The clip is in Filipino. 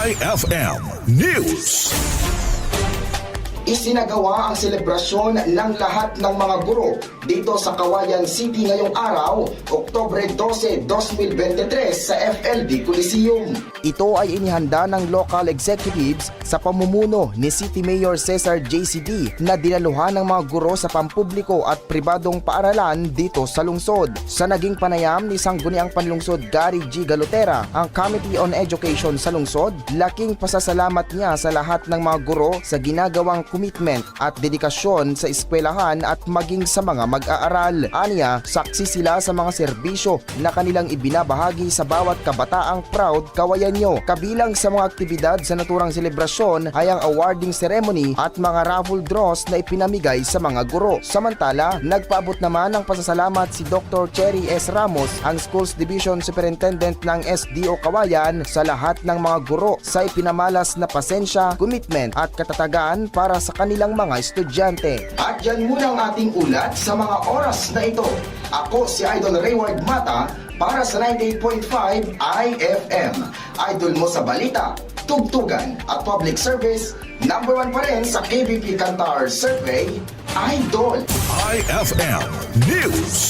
IFM News. Isinagawa ang selebrasyon ng lahat ng mga guro dito sa Kawayan City ngayong araw, Oktobre 12, 2023 sa FLB Coliseum. Ito ay inihanda ng local executives sa pamumuno ni City Mayor Cesar JCD na dinaluhan ng mga guro sa pampubliko at pribadong paaralan dito sa lungsod. Sa naging panayam ni Sangguniang Panlungsod Gary G. Galutera, ang Committee on Education sa lungsod, laking pasasalamat niya sa lahat ng mga guro sa ginagawang commitment at dedikasyon sa eskwelahan at maging sa mga mag-aaral. Aniya, saksi sila sa mga serbisyo na kanilang ibinabahagi sa bawat kabataang proud kawayanyo. Kabilang sa mga aktibidad sa naturang selebrasyon ay ang awarding ceremony at mga raffle draws na ipinamigay sa mga guro. Samantala, nagpaabot naman ng pasasalamat si Dr. Cherry S. Ramos, ang Schools Division Superintendent ng SDO Kawayan sa lahat ng mga guro sa ipinamalas na pasensya, commitment at katatagan para sa kanilang mga estudyante. At yan muna ang ating ulat sa mga oras na ito. Ako si Idol Rayward Mata para sa 98.5 IFM. Idol mo sa balita, tugtugan at public service, number one pa rin sa KBP Kantar Survey, Idol. IFM News.